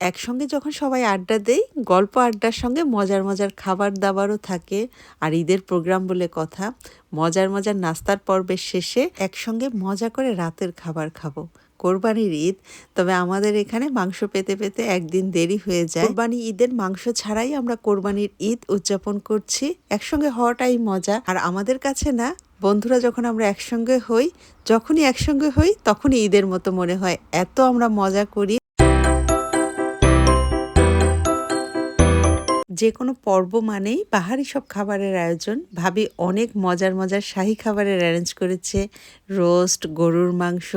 একসঙ্গে যখন সবাই আড্ডা দেই, গল্প আড্ডার সঙ্গে মজার মজার খাবার দাবারও থাকে। আর ঈদের প্রোগ্রাম বলে কথা, মজার মজার নাস্তার পর্বের শেষে একসঙ্গে মজা করে রাতের খাবার খাব। কোরবানির ঈদ, তবে আমাদের এখানে মাংস পেতে পেতে একদিন দেরি হয়ে যায়। কোরবানি ঈদের মাংস ছাড়াই আমরা কোরবানির ঈদ উদযাপন করছি, একসঙ্গে হওয়াটাই মজা। আর আমাদের কাছে না, বন্ধুরা যখন আমরা একসঙ্গে হই, যখনই একসঙ্গে হই, তখনই ঈদের মতো মনে হয়, এত আমরা মজা করি। যে কোনো পর্ব মানেই বাহারি সব খাবারের আয়োজন। ভাবি অনেক মজার মজার শাহী খাবারের অ্যারেঞ্জ করেছে রোস্ট গরুর মাংস।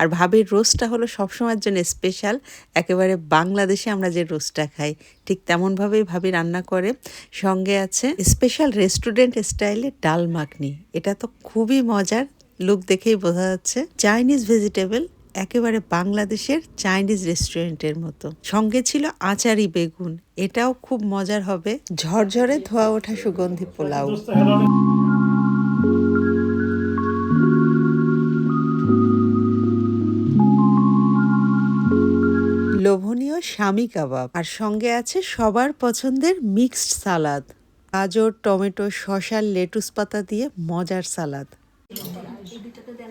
আর ভাবির রোস্টটা হলো সবসময়ের জন্য স্পেশাল একেবারে বাংলাদেশে আমরা যে রোস্টটা খাই, ঠিক তেমনভাবেই ভাবি রান্না করে। সঙ্গে আছে স্পেশাল রেস্টুরেন্ট স্টাইলে ডাল মাখনি। এটা তো খুবই মজার লুক দেখেই বোঝা যাচ্ছে। চাইনিজ ভেজিটেবল একেবারে বাংলাদেশের চাইনিজ রেস্টুরেন্টের মতো। সঙ্গে ছিল আচারি বেগুন। এটাও খুব মজার হবে। ঝরঝরে ধোয়া ওঠা সুগন্ধি পোলাও। লোভনীয় স্বামী কাবাব। আর সঙ্গে আছে সবার পছন্দের মিক্সড সালাদ। গাজর, টমেটো শসা লেটুস পাতা দিয়ে মজার সালাদ।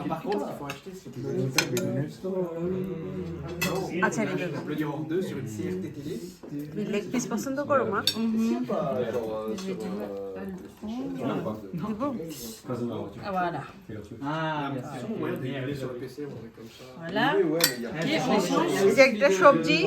Non, par contre, il faut acheter sur le applaudir en deux sur une CRTTD. Bilek biz basında koruma. Voilà. Ah, c'est bon moyen sur le PC, on est comme ça. Voilà. Et on change. Exact, je suis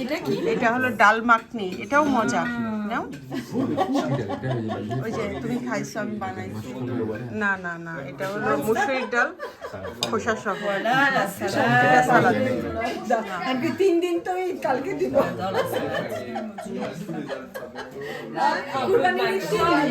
এটা কি এটা হলো ডাল মাখনি এটাও মজা নাও ওই যে তুমি খাইছো আমি বানাইছি না না না এটা হলো মুসুরির ডাল খোসা সহ. সালাদ তিন দিন তো কালকে দিব কুরবানির তিন দিন,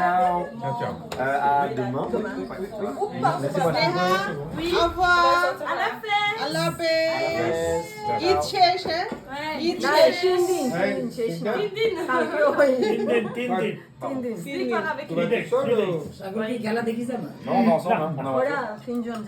Ciao. Ciao, ciao. à demain. Merci Oui. Au revoir. À la fête. À la fête. Eat chesh. Tindin. Tindin. Tindin. Tindin. Tindin. Non, Tindin,